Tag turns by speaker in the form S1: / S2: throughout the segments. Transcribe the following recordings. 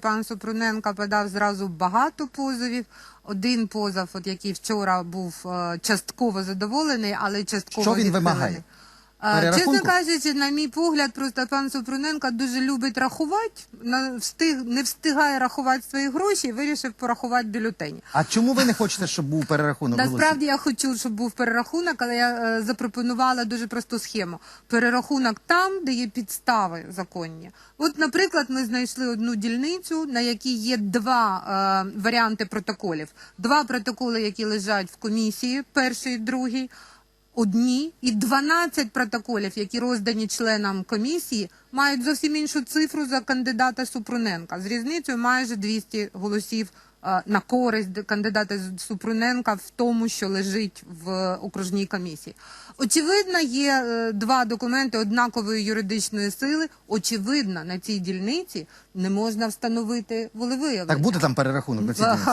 S1: Пан Супруненко подав зразу багато позовів. Один позов, от який вчора був е, частково задоволений, але частково
S2: Що він
S1: відхилений.
S2: вимагає?
S1: Чесно кажучи, на мій погляд, просто пан Супруненко дуже любить рахувати, на- встиг, не встигає рахувати свої гроші і вирішив порахувати бюлетені.
S2: А чому ви не хочете, щоб був перерахунок голосів?
S1: Насправді я хочу, щоб був перерахунок, але я е, запропонувала дуже просту схему. Перерахунок там, де є підстави законні. От, наприклад, ми знайшли одну дільницю, на якій є два е, варіанти протоколів. Два протоколи, які лежать в комісії, перший і другий. Одні і 12 протоколів, які роздані членам комісії, мають зовсім іншу цифру за кандидата Супруненка з різницею майже 200 голосів е, на користь кандидата Супруненка в тому, що лежить в окружній комісії. Очевидно, є е, два документи однакової юридичної сили. Очевидно, на цій дільниці не можна встановити волевиявлення.
S2: Так буде там перерахунок на цій дільниці?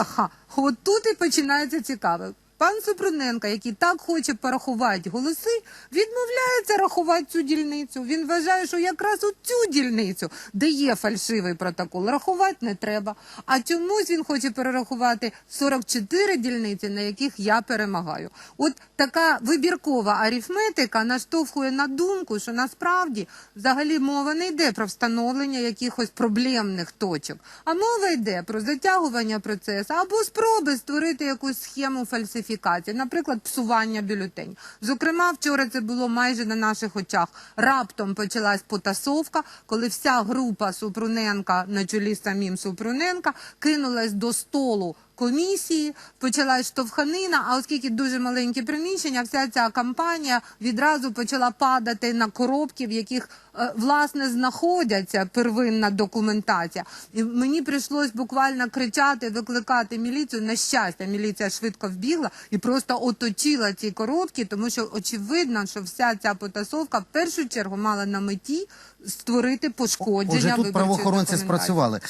S1: От тут і починається цікаве. Пан Супруненко, який так хоче порахувати голоси, відмовляється рахувати цю дільницю. Він вважає, що якраз у цю дільницю, де є фальшивий протокол, рахувати не треба. А чомусь він хоче перерахувати 44 дільниці, на яких я перемагаю. От така вибіркова арифметика наштовхує на думку, що насправді взагалі мова не йде про встановлення якихось проблемних точок, а мова йде про затягування процесу або спроби створити якусь схему фальсифікації, наприклад, псування бюлетень. Зокрема, вчора це було майже на наших очах. Раптом почалась потасовка, коли вся група Супруненка на чолі з самим Супруненка кинулась до столу комісії, почалась штовханина, а оскільки дуже маленькі приміщення, вся ця кампанія відразу почала падати на коробки, в яких е, власне знаходяться первинна документація. І мені прийшлось буквально кричати, викликати міліцію. На щастя, міліція швидко вбігла і просто оточила ці коробки, тому що очевидно, що вся ця потасовка в першу чергу мала на меті створити пошкодження
S2: Отже, тут правоохоронці спрацювали.